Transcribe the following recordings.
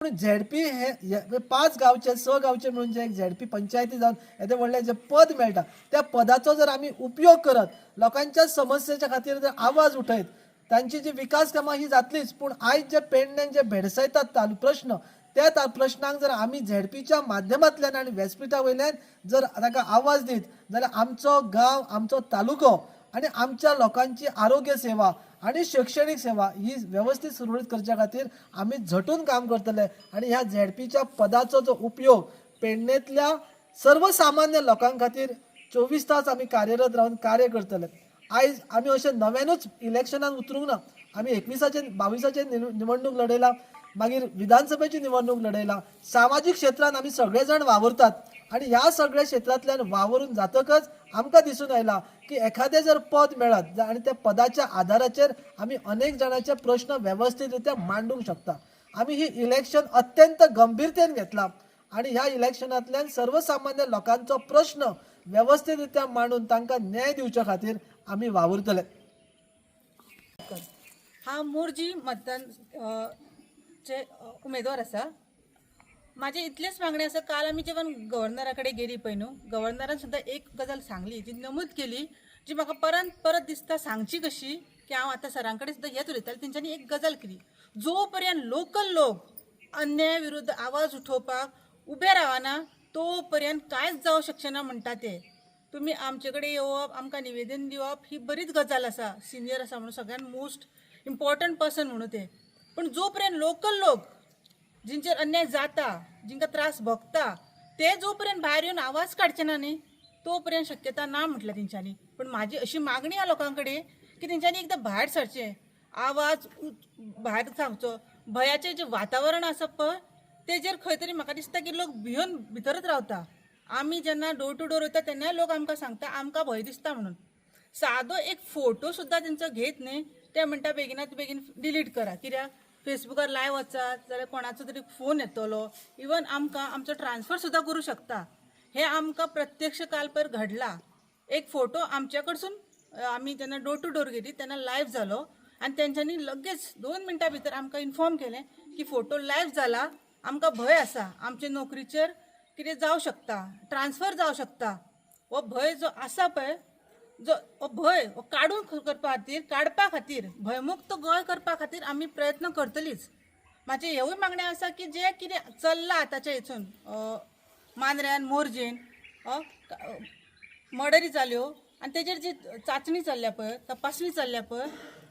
पूण झेडपी हे पाच पांच गांवचे स गावचे मिळून जे एक झेडपी पंचायती जावन येते व्हडलें जे पद मेळटा त्या पदाचो जर आमी उपयोग करत लोकांच्या समस्येच्या खातीर जर आवाज उठयत तांची जी विकास कामां ही जातलीच पूण आयज जे पेडण्यान जे भेडसयतात तालु प्रश्न त्या ता प्रश्नांक जर आमी झेडपीच्या माध्यमांतल्यान आनी व्यासपीठा वयल्यान जर ताका आवाज दीत जाल्यार आमचो गांव आमचो तालुको आनी आमच्या लोकांची आरोग्य सेवा आनी शैक्षणीक सेवा ही वेवस्थीत सुरळीत करच्या खातीर आमी झटून काम करतले. आनी ह्या झेडपीच्या पदाचो जो उपयोग पेडणेंतल्या सर्वसामान्य लोकां खातीर चोवीस तास आमी कार्यरत रावन कार्य करतले. आयज आमी अशें नव्यानूच इलेक्शनान उतरूंक ना. आमी एकविसाचे बावीसाचे निवडणूक लढयला मागीर विधानसभेची निवडणूक लडयला सामाजीक क्षेत्रांत आमी सगळे जाण वावरतात. आनी ह्या सगळ्या क्षेत्रांतल्यान वावरून जातकच आमकां दिसून आयला की एखादें जर पद मेळत जा- आनी त्या पदाच्या आदाराचेर आमी अनेक जाणांचे प्रश्न वेवस्थीत रित्या मांडूंक शकता. आमी ही इलेक्शन अत्यंत गंभीरतेन घेतला. आनी ह्या इलेक्शनांतल्यान सर्वसामान्य लोकांचो प्रश्न वेवस्थीत रित्या मांडून तांकां न्याय दिवच्या खातीर आमी वावुरतले. हा मोरजी मतदान चे उमेदवार आसा. माझे इतलेच मागणे आसा काल आमी जेव्हा गव्हर्नराकडे गेली पळय न्हू गव्हर्नरान सुद्दां एक गजाल सांगली जी नमूद केली जी म्हाका परत परत दिसता सांगची कशी की हांव आतां सरां कडेन सुद्दां हेच उलयतालें तेंच्यांनी एक गजाल केली. जो पर्यंत लोकल लोक अन्याय विरुद्ध आवाज उठोवपाक उबे रावना तो पर्यंत कांयच जावं शकचेना म्हणटा ते. तुमी आमचे कडेन येवप आमकां निवेदन दिवप ही बरीच गजाल आसा सिनियर आसा म्हणून सगळ्यांत मोस्ट इम्पॉर्टंट पर्सन म्हणून ते. पण जो पर्यंत लोकल लोक जिंचेर अन्याय जाता जिंका त्रास भोगता ते जो पर्यंत भायर येवन आवाज काडचे ना न्ही तो पर्यंत शक्यता ना म्हटल्या तेंच्यांनी. पण म्हाजी अशी मागणी आहा लोकां कडेन की तेंच्यांनी एकदां भायर सरचें. आवाज भायर सांगचो भयाचें जें वातावरण आसा पळय तेजेर खंय तरी म्हाका दिसता की लोक भिवन भितरच रावता. आमी जेन्ना डोर टू डोर वयता तेन्नाय लोक आमकां सांगता आमकां भंय दिसता म्हणून. सादो एक फोटो सुद्दां तेंचो घेत न्ही ते म्हणटा बेगिनात बेगीन डिलीट करा. कित्याक फेसबुकार लायव्ह वचात जाल्यार कोणाचो तरी फोन येतलो इवन आमकां आमचो ट्रान्सफर सुद्दां करूं शकता. हे आमकां प्रत्यक्ष काल पर घडला. एक फोटो आमच्या कडसून आमी जेन्ना डोर टू डोर गेली तेन्ना लायव्ह जालो आनी तेंच्यांनी लगेच दोन मिनटां भितर आमकां इन्फॉर्म केलें की फोटो लायव्ह जाला आमकां भंय आसा आमचे नोकरीचेर कितें जावं शकता ट्रान्सफर जावं शकता. हो भंय जो आसा पळय जो हो भंय हो काडून करपा खातीर काडपा खातीर भयमुक्त गोंय करपा खातीर आमी प्रयत्न करतलीच. म्हाजे हेवूय मागणें आसा की जे कितें चल्लां आतांच्या हितून मांद्र्यान मोरजेन मर्डरी जाल्यो आनी तेजेर जी चांचणी चल्ल्या पळय तपासणी चल्ल्या पळय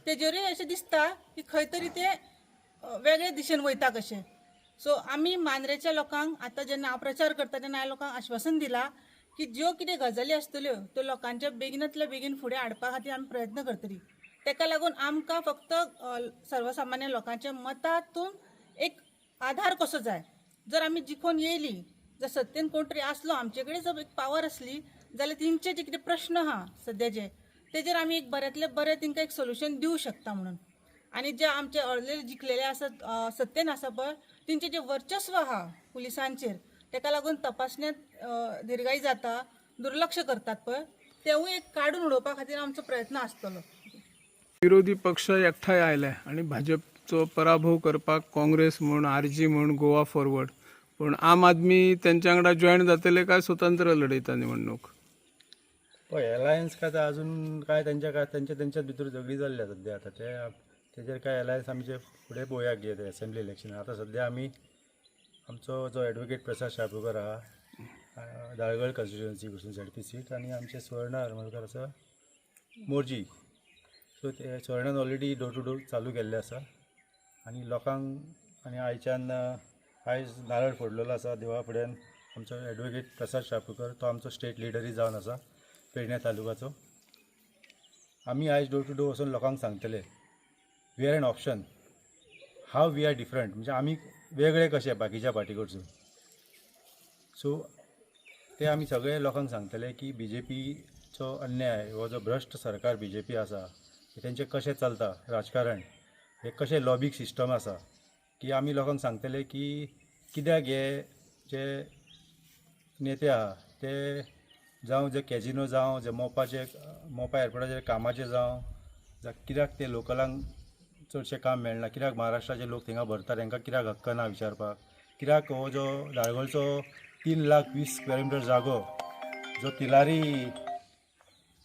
तेजेरूय अशें दिसता की खंय तरी ते वेगळे दिशेन वयता कशें. सो आमी मांद्रेच्या लोकांक आतां जेन्ना हांव प्रचार करता तेन्ना हांवें लोकांक आश्वासन दिलां की ज्यो कितें गजाली आसतल्यो त्यो लोकांच्या बेगिनांतल्या बेगीन फुडें हाडपा खातीर आमी प्रयत्न करतलीं तेका लागून आमकां फक्त सर्वसामान्य लोकांच्या मतांतून एक आधार कसो जाय? जर आमी जिखून येयलीं जर सत्तेन कोण तरी आसलो आमचे कडेन जर एक पावर आसली जाल्यार तेंचे जे कितें प्रश्न आहा सद्याचे तेजेर आमी एक बऱ्यांतले बरें तेंकां एक सोल्युशन दिवं शकता म्हणून. आनी जे आमचे अर्दे जिखलेले आसात सत्तेन आसा पळय तेंचें जें वर्चस्व आहा पुलिसांचेर तेका लागून तपासण्यांत दिरगाई जाता दुर्लक्ष करतात पळय तेवूय एक काडून उडोवपा खातीर आमचो प्रयत्न आसतलो विरोधी पक्ष एकठांय आयले आनी भाजपचो पराभव करपाक काँग्रेस म्हूण आर जी म्हूण गोवा फॉरवर्ड पूण आम आदमी तेंच्या वांगडा जॉयन जातले काय स्वतंत्र लढयता निवडणूक? पळय एलायन्स काय तर अजून काय त्यांच्या काय त्यांच्या त्यांच्यात भितर झगडी जाल्ल्या सध्या. आता ते तेजेर काय एलायन्स आमचे फुडें पळोवया कितें ते असेंब्ली इलेक्शन आतां सध्या आमी आमचो जो एडवोकेट प्रसाद शापोकर आहा अ, दाळगळ कॉन्स्टिट्युएन्सी कडसून झेड पी सीट आनी आमचे स्वर्ण हरमलकर आसा मोरजी. सो ते स्वर्णान ऑलरेडी डोर टू डोर चालू केल्ले आसा आनी लोकांक आनी आयच्यान आयज नारळ फोडलेलो आसा देवा फुड्यान आमचो एडवोकेट प्रसाद शापूकर तो आमचो स्टेट लिडरी जावन आसा पेडण्या तालुकाचो. आमी आयज डोर टू डोर वचून लोकांक सांगतले वी आर एन ऑप्शन हाव वी आर डिफरंट म्हणजे आमी वेगळे कशे बाकीच्या पार्टी कडसून सो ते आमी सगळे लोकांक सांगतले की बी जे पीचो अन्याय हो जो भ्रश्ट सरकार बी जे पी आसा तेंचें कशें चलता राजकारण? हे कशें लॉबीक सिस्टम आसा? की आमी लोकांक सांगतले की कित्याक हे जे नेते आहा ते जावं जे कॅजिनो जावं जे मोपाचे मोपा एअरपोर्टाचेर कामाचे जावं जा कित्याक ते लोकलांक चडशें काम मेळना कित्याक महाराष्ट्राचे लोक थिंगा भरता तांकां कित्याक हक्क ना विचारपाक? कित्याक हो जो दाळगोळचो तीन लाख वीस स्क्वेअर मिटर जागो. जो तिलारी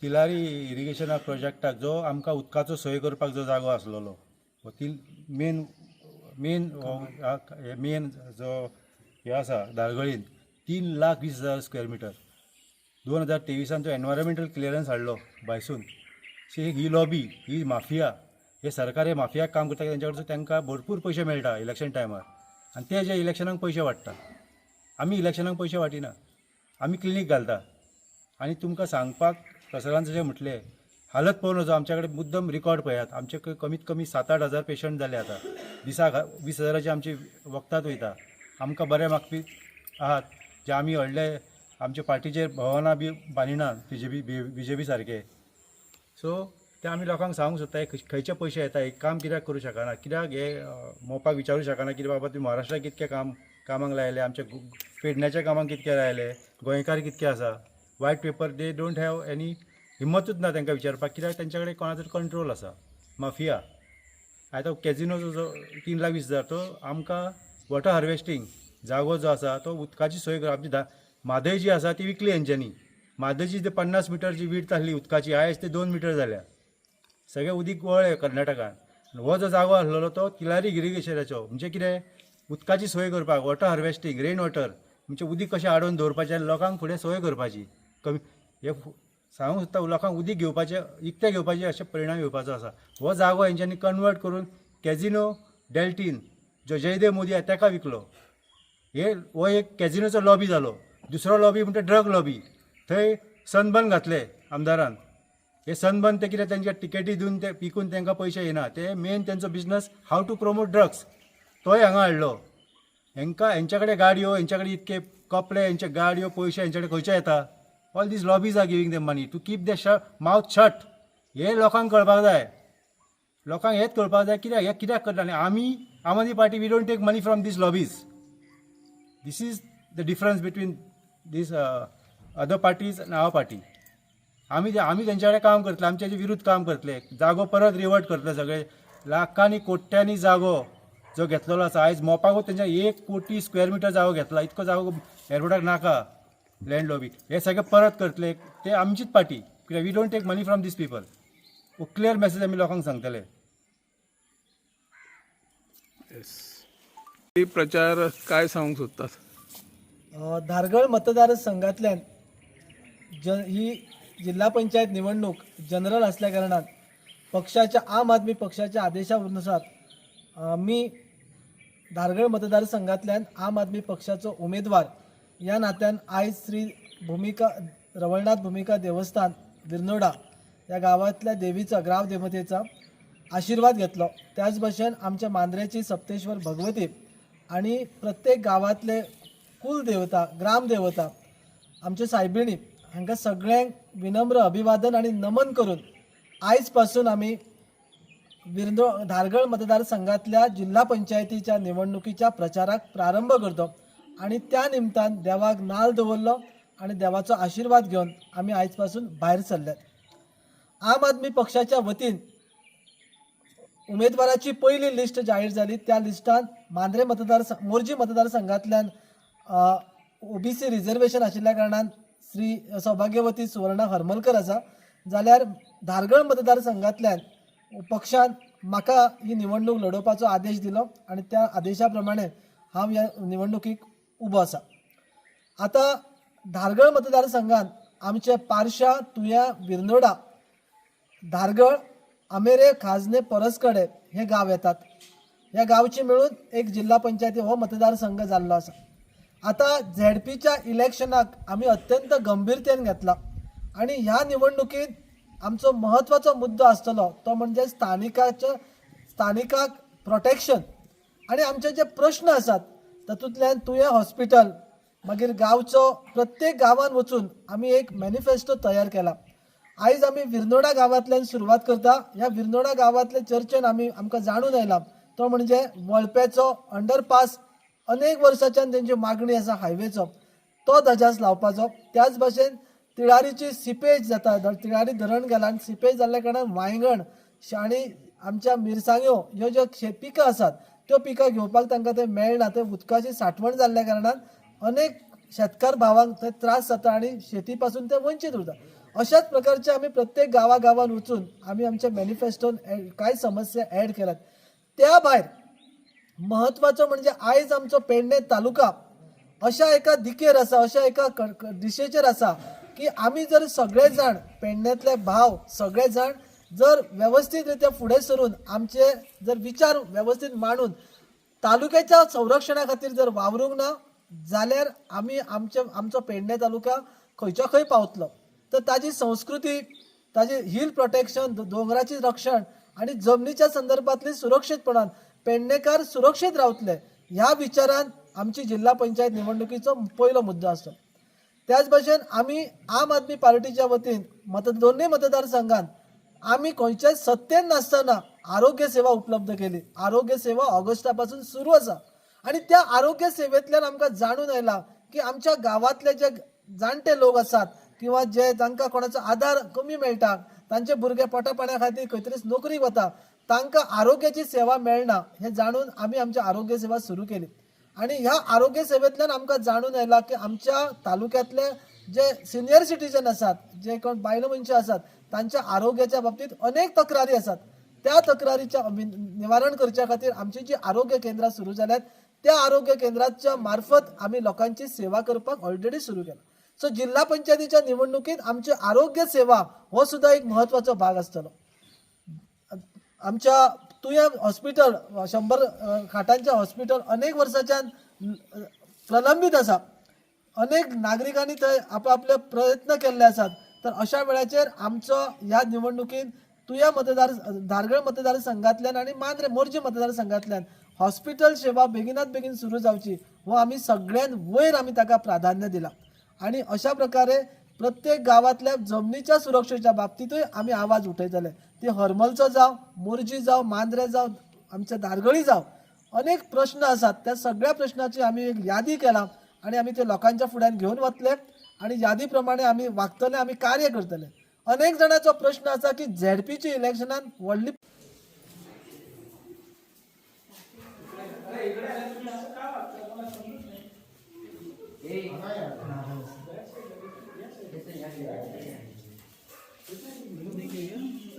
तिलारी इरिगेशना प्रोजेक्टाक जो आमकां उदकाचो सोय करपाक जो जागो आसलेलो. हो ती मेन मेन मेन जो हे आसा धारगळीन तीन लाख वीस हजार स्क्वेअर मिटर दोन हजार तेविसान तो एनवायरमेंटल क्लियरन्स हाडलो भायसून she he lobby he mafia हे सरकार हे माफियाक काम करता तेंच्या कडसून तांकां भरपूर पयशे मेळटा इलेक्शन टायमार आनी ते जे इलेक्शनाक पयशे वाडटा आमी इलेक्शनाक पयशे वाटिना. आमी क्लिनीक घालता. आनी तुमकां सांगपाक प्रसारान जशें म्हटलें हालत पळोवन वचो आमच्या कडेन मुद्दम रिकॉर्ड पळयात. आमचे कमीत कमी सात आठ हजार पेशंट जाले आतां. दिसाक वीस हजाराचे आमचे वखदांत वयता आमकां बरे मागपी आहात. जे आमी व्हडले आमचे पार्टीचेर भवनां बी बांदिना B J P B J P सारके सो ते आमी लोकांक सांगूंक सोदता खंय- खंयचे पयशे येता? एक काम कित्याक करूं शकना? कित्याक हे मोपाक विचारूंक शकना की बाबा तुमी महाराष्ट्राक कितके काम कामाक लायले आमचे पेडण्याच्या कामांक कितके लायले गोंयकार कितके आसा white paper they don't have any हिम्मतूच ना तांकां विचारपाक कित्याक तेंच्या कडेन कोणा तरी कंट्रोल आसा? माफिया आतां कॅजिनोचो जो तीन लाख वीस हजार तो आमकां वॉटर हार्वेस्टींग जागो जो आसा तो उदकाची सोय करप आमची धा म्हादय जी आसा ती विकली हेंच्यांनी. म्हादयची ते पन्नास मिटर जी वीट आसली उदकाची आयज ते दोन मिटर जाल्या सगळें उदीक वळ्ळें कर्नाटकान हो जो जागो आसलेलो तो किलारी इरिगेशनाचो म्हणजे कितें? उदकाची सोय करपाक वॉटर हार्वेस्टींग रेन वॉटर म्हणजे उदीक कशें आडोवन दवरपाचें आनी लोकांक फुडें सोय करपाची. कमी हे सांगूंक सोदता लोकांक उदीक घेवपाचें इकतें घेवपाचें अशें परिणाम येवपाचो आसा. हो जागो हेंच्यांनी कन्वर्ट करून कॅझिनो डेल्टीन जो जयदेव मोदी आहा ताका विकलो. हे हो एक कॅझिनोचो लॉबी जालो दुसरो लॉबी म्हणटा ड्रग लॉबी थंय सनबर्न घातले आमदारान. हे सनबर्न ते कितें तेंच्या टिकेटी दिवन ते विकून तांकां पयशे येना. ते मेन तेंचो business have to promote drugs तोय हांगा हाडलो. हेंकां हेंच्या कडेन गाडयो हेंच्या कडेन इतके कपडे हेंचे गाडयो पयशे हेंच्या कडेन खंयचे येता? All these lobbies are giving them money to keep the श मावथ शट हे लोकांक कळपाक जाय. लोकांक हेच कळपाक जाय कित्याक हे कित्याक करता? आनी आमी Aam Aadmi party we don't take money from these lobbies this is the difference between these other parties आनी आवर पार्टी आमी आमी तेंच्या कडेन काम करतले. आमचे विरुद्ध काम करतले. जागो परत रिवर्ट करतले सगळे. लाखांनी कोट्ट्यांनी जागो. जो घेतलेलो आसा आयज मोपाकूच तेंच्या एक कोटी स्क्वेअर मिटर जागो घेतला. इतको जागो एअरपोर्टाक नाका. लँड लॉबी हे सगळे परत करतले. ते आमचीच पार्टी. कित्याक we don't take money from these people clear message आमी लोकांक सांगतले. ही प्रचार काय सांगूंक सोदतात धारगळ मतदारसंघातल्यान ज ही जिल्हा पंचायत निवडणूक जनरल असल्या कारणान पक्षाच्या आम आदमी पक्षाच्या आदेशानुसार मी धारगळ मतदारसंघातल्यान आम आदमी पक्षाचो उमेदवार या नात्यान आयज श्री भूमिका रवळनाथ भूमिका देवस्थान दिर्नोडा या गावातल्या देवीचा ग्राव देवतेचा आशीर्वाद घेतलो. त्याच भशेन आमच्या मांद्रेची सप्तेश्वर भगवती आणि प्रत्येक गावातले कुलदेवता ग्रामदेवता आमचे सायबिणी हांकां सगळ्यांक विनम्र अभिवादन आणि नमन करून आयजपासून आमी विरंदो धारगळ मतदारसंघातल्या जिल्हा पंचायतीच्या निवडणुकीच्या प्रचाराक प्रारंभ करतो. आणि त्या निमतान देवाक नाल दवरलो आणि देवाचो आशीर्वाद घेवन आमी आयजपासून भायर सरल्यात. आम आदमी पक्षाच्या वतीन उमेदवाराची पहिली लिस्ट जाहीर झाली. त्या लिस्टान मांद्रे मतदार मोर्जी मतदारसंघातल्यान ओबीसी रिझर्वेशन आशिल्ल्या कारणान श्री सौभाग्यवती सुवर्णा हरमलकर आसा. जाल्यार धारगळ मतदारसंघातल्यान पक्षान म्हाका ही निवडणूक लडोवपाचो आदेश दिलो आनी त्या आदेशा प्रमाणे हांव ह्या निवडणुकीक उबो आसा आतां धारगळ मतदारसंघात आमचे पारशा तुया विरनोडा धारगळ आमेरे खाजने परसकडे हे गाव येतात. ह्या गांवची मिळून एक जिल्हा पंचायती हो मतदारसंघ जाल्लो आसा आता झेडपीच्या इलेक्शनाक आमी अत्यंत गंभीरतेन घेतला आणि ह्या निवडणुकीत आमचो महत्वाचो मुद्दो आसतलो तो म्हणजे स्थानिकाच्या स्थानिकाक प्रोटेक्शन आणि आमचे जे प्रश्न आसात तातूंतल्यान तुये हॉस्पिटल मागीर गांवचो प्रत्येक गांवांत वचून आमी एक मॅनिफेस्टो तयार केला. आयज आमी विर्नोडा गांवांतल्यान सुरवात करता. ह्या विर्नोडा गांवांतले चर्चेन आमी आमकां जाणून आयला. तो म्हणजे वळप्याचो अंडरपास अनेक वर्सांच्यान तेंची मागणी आसा हायवेचो तो धजास लावपाचो. त्याच भाशेन तिळारीची सिपेज जाता तिळारी धरण गेला आनी सिपेज जाल्ल्या कारणान वांयगण आनी आमच्या मिरसांग्यो ह्यो ज्यो पिकां आसात त्यो पिकां घेवपाक तांकां ते मेळना. ते उदकाची साठवण जाल्ल्या कारणान अनेक शेतकार भावांक थंय त्रास जाता आनी शेती पासून ते वंचीत उरता अशाच प्रकारचे आमी प्रत्येक गांवा गांवान वचून आमी आमच्या मॅनिफेस्टोन कांय समस्या ऍड केल्यात त्या भायर महत्वाचो म्हणजे आयज आमचो पेडणे तालुका अशा एका दिकेर आसा अशा एका क- दिशेचेर आसा की आमी जर सगळे जाण पेडण्यातले भाव सगळे जाण जर व्यवस्थितरित्या फुडें सरून आमचे जर विचार व्यवस्थित मांडून तालुक्याच्या संरक्षणा खातीर जर वावरूंक ना जाल्यार आमी आमचे आमचो पेडणे तालुका खंयच्या खंय पावतलो. तर ताजी संस्कृती ताजी हिल प्रोटेक्शन दो- दोंगराची रक्षण आणि जमनीच्या संदर्भातली सुरक्षीतपणान पेडणेकार सुरक्षीत रावतले ह्या विचारान आमची जिल्हा पंचायत निवडणुकीचो पयलो मुद्दो आसतो त्याच भशेन आमी आम आदमी पार्टीच्या वतीन मत दोनूय मतदारसंघात आमी खंयच्याच सत्तेन नासतना आरोग्य सेवा उपलब्ध केली. आरोग्य सेवा ऑगस्टा पासून सुरू आसा आणि त्या आरोग्य सेवेतल्यान आमकां जाणून आयला की आमच्या गांवांतले जे जाणटे लोक आसात किंवा जे तांकां कोणाचो आधार कमी मेळटा तांचे भुरगे पोटा पाण्या खातीर खंय तरी नोकरीक वता तांकां आरोग्याची सेवा मेळना हें जाणून आमी आमची आरोग्य सेवा सुरू केली. आणि ह्या आरोग्य सेवेंतल्यान आमकां जाणून आयलां की आमच्या तालुक्यातले जे सिनियर सिटीजन आसात जे कोण बायल मनशां आसात तांच्या आरोग्याच्या बाबतीत अनेक तक्रारी आसात. त्या तक्रारीच्या निवारण करच्या खातीर आमची जी आरोग्य केंद्रां सुरू जाल्यात त्या आरोग्य केंद्राच्या मार्फत आमी लोकांची सेवा करपाक ऑलरेडी सुरू केला. सो जिल्हा पंचायतीच्या निवडणुकीत आमची आरोग्य सेवा हो सुद्धा एक म्हत्वाचो भाग आसतलो आमच्या तुया हॉस्पिटल शंभर अ, खाटांचे हॉस्पिटल अनेक वर्सांच्यान प्रलंबीत आसा अनेक नागरिकांनी थंय आपआपले प्रयत्न केल्ले आसात तर अशा वेळाचेर आमचो ह्या निवडणुकीत तुया मतदार धारगळ मतदारसंघातल्यान आनी मांद्रे मोर्जे मतदारसंघातल्यान हॉस्पिटल सेवा बेगिनात बेगीन सुरू जावची हो आमी सगळ्यांत वयर आमी ताका प्राधान्य दिला. आणि अशा प्रकारे प्रत्येक गावातल्या जमनीच्या सुरक्षेच्या बाबतीतही आमी आवाज उठयतले ती हरमलचो जावं मोरजी जावं मांद्रे जावं आमच्या दारगळी जावं. अनेक प्रश्न आसात त्या सगळ्या प्रश्नाची आमी एक यादी केला आणि आमी ते लोकांच्या फुड्यान घेवन वतले आणि यादी प्रमाणे आमी वागतले आमी कार्य करतले. अनेक जाणांचो प्रश्न आसा की झेडपीची इलेक्शनान व्हडली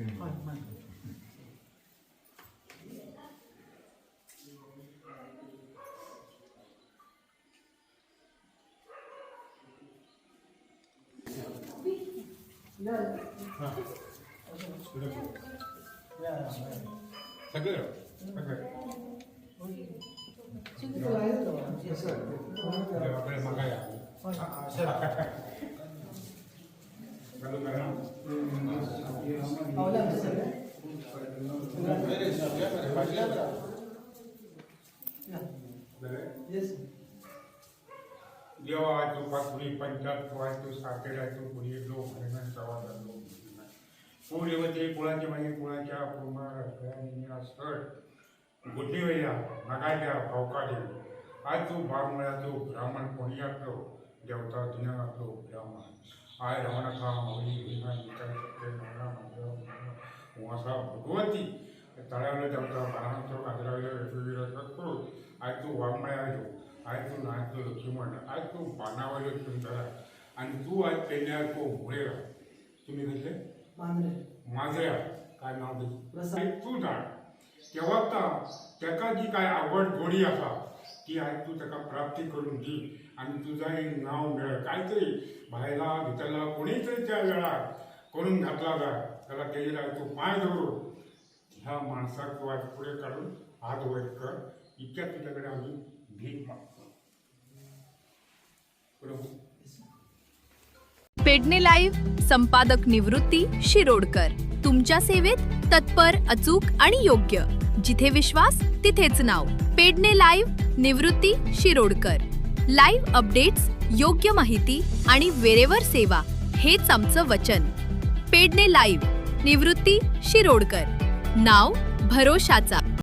うん、はいはい桜。桜。देवा तू पाचवी पंचायत वाय तू साखर तू पुढे लोक सवाल लोक पूर येवते कुळाचे मागीर कुळाच्या कुमार सट गुड्डी वयल्या नागाच्या भावकाडे आज तू भाग म्हळ्यार तू ब्राह्मण कोणयातलो देवता दुनियातलो ब्राह्मण. आय रमणखा मौली विना वासा भगवती. तळ्यावले देवता बाणांचो काजरावले वेगवेगळे सत्रू आयज तू वाघमळ्या आयलो आयज तू लक्ष्मण तू सुंदर आणि तू आज तू तुम्ही कसले माजऱ्या. काय नाव त्याचं? तू जाण. तेव्हा ताका जी काय आवड गोडी आसा ती आयज तू ताका प्राप्ती करून दी आणि तुजा एक नांव मेळ कांयतरी भायला भितरला कोणीतरी त्या वेळा करून घातला जा. त्याला तेजेर आयज तूं पांय दवरून ह्या माणसात तूं आयज फुडें काडून हात वयर कर. इतक्या तुझ्याकडे आम्ही भीक मागतो. पेडणे लाईव्ह संपादक निवृत्ती शिरोडकर. तुमच्या सेवेत तत्पर अचूक आणि योग्य. जिथे विश्वास तिथेच नाव. Pedne live Nivrutti Shirodkar. Live updates योग्य माहिती आणि वेरेवर सेवा हेच आमचं वचन. पेडणे लाईव्ह निवृत्ती शिरोडकर. नाव भरोशाचा.